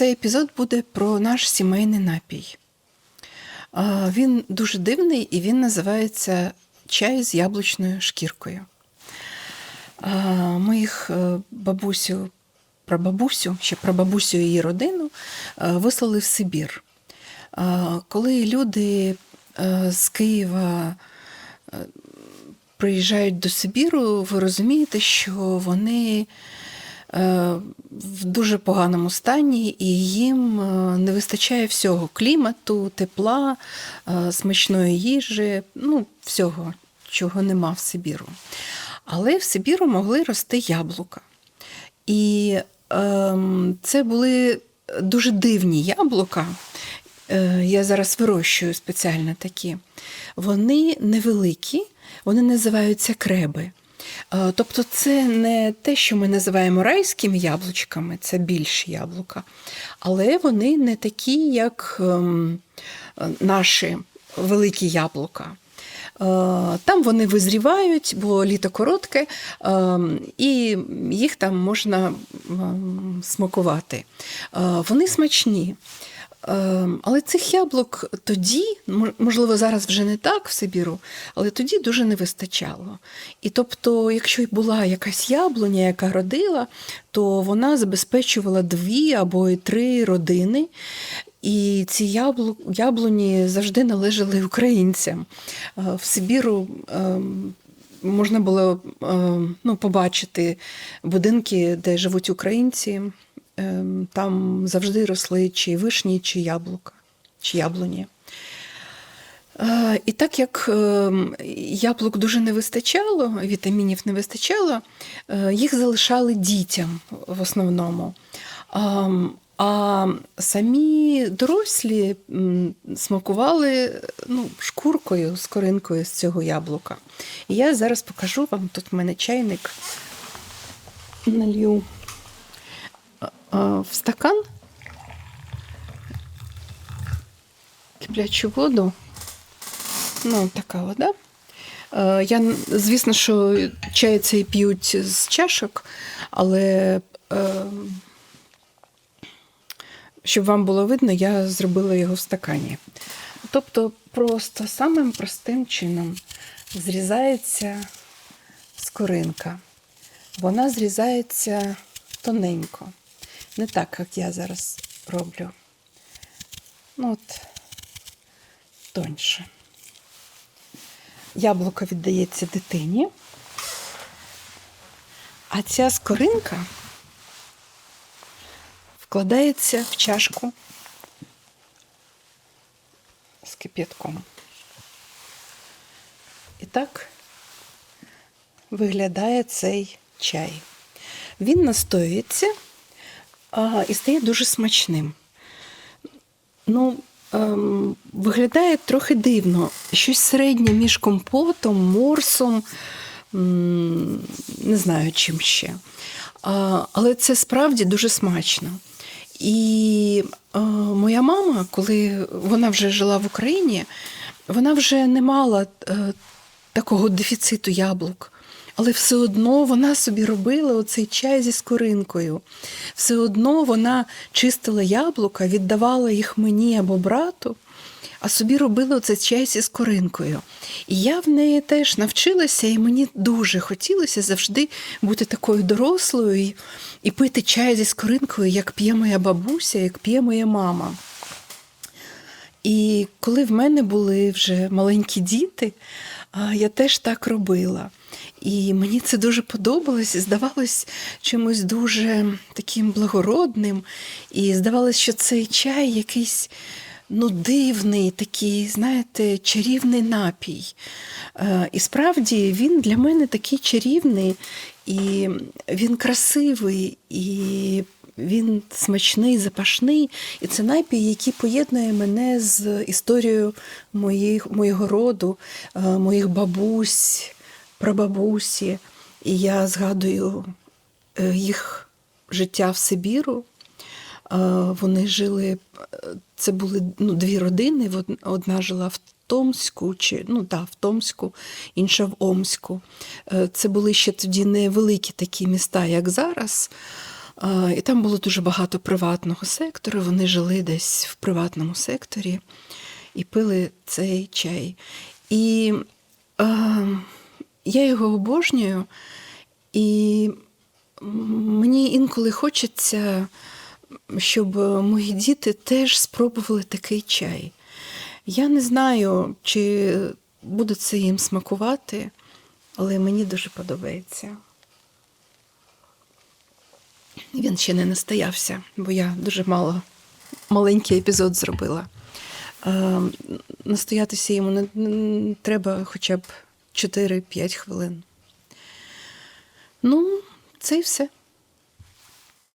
цей епізод буде про наш сімейний напій. Він дуже дивний і він називається чай з яблучною шкіркою. Моїх е, бабусю, прабабусю, ще прабабусю і її родину е, вислали в Сибір. Коли люди е, з Києва приїжджають до Сибіру, ви розумієте, що вони в дуже поганому стані, і їм е, не вистачає всього: клімату, тепла, е, смачної їжі, ну, всього, чого нема в Сибіру. Але в Сибіру могли рости яблука. І ем, це були дуже дивні яблука. Е, Я зараз вирощую спеціально такі. Вони невеликі, вони називаються креби. Е, Тобто, це не те, що ми називаємо райськими яблучками, це більші яблука, але вони не такі, як ем, наші великі яблука. Е, Там вони визрівають, бо літо коротке, ем, і їх там можна ем, смакувати. Е, Вони смачні. Ем, Але цих яблук тоді, можливо, зараз вже не так в Сибіру, але тоді дуже не вистачало. І тобто, якщо й була якась яблуня, яка родила, то вона забезпечувала дві або й три родини. І ці яблу, яблуні завжди належали українцям. Е, В Сибіру ем, можна було ем, ну, побачити будинки, де живуть українці. Ем, Там завжди росли чи вишні, чи яблука, чи яблуні. Е, І так як ем, яблук дуже не вистачало, вітамінів не вистачало, е, їх залишали дітям в основному. А самі дорослі смакували ну, шкуркою, скоринкою з цього яблука. І я зараз покажу вам, тут в мене чайник налью в стакан киплячу воду. Ну, така вода. Е, Я, звісно, що чай цей п'ють з чашок, але е, щоб вам було видно, я зробила його в стакані. Тобто, просто самим простим чином зрізається скоринка. Вона зрізається тоненько. Не так, як я зараз роблю. Ну, от, тоньше. Яблуко віддається дитині. А ця скоринка вкладається в чашку з кип'ятком. І так виглядає цей чай. Він настоюється і стає дуже смачним. Ну, ем, виглядає трохи дивно. Щось середнє між компотом, морсом, м, не знаю чим ще. А, але це справді дуже смачно. І е, моя мама, коли вона вже жила в Україні, вона вже не мала е, такого дефіциту яблук. Але все одно вона собі робила оцей чай зі скоринкою. Все одно вона чистила яблука, віддавала їх мені або брату, а собі робила оцей чай зі скоринкою. І я в неї теж навчилася, і мені дуже хотілося завжди бути такою дорослою і, і пити чай зі скоринкою, як п'є моя бабуся, як п'є моя мама. І коли в мене були вже маленькі діти, я теж так робила. І мені це дуже подобалось, і здавалось чимось дуже таким благородним. І здавалось, що цей чай якийсь ну, дивний, такий, знаєте, чарівний напій. Е, І справді він для мене такий чарівний, і він красивий, і він смачний, запашний, і це напій, який поєднує мене з історією моїх, моєго роду, е, моїх бабусь, прабабусі. І я згадую е, їх життя в Сибіру. Е, Вони жили, е, це були ну, дві родини. Одна жила в Томську, чи ну да, в Томську, інша в Омську. Це були ще тоді невеликі такі міста, як зараз. І там було дуже багато приватного сектору. Вони жили десь в приватному секторі і пили цей чай. І е, я його обожнюю, і мені інколи хочеться, щоб мої діти теж спробували такий чай. Я не знаю, чи буде це їм смакувати, але мені дуже подобається. Він ще не настоявся, бо я дуже мало маленький епізод зробила. Е, настоятися йому не треба хоча б 4-5 хвилин. Ну, це і все.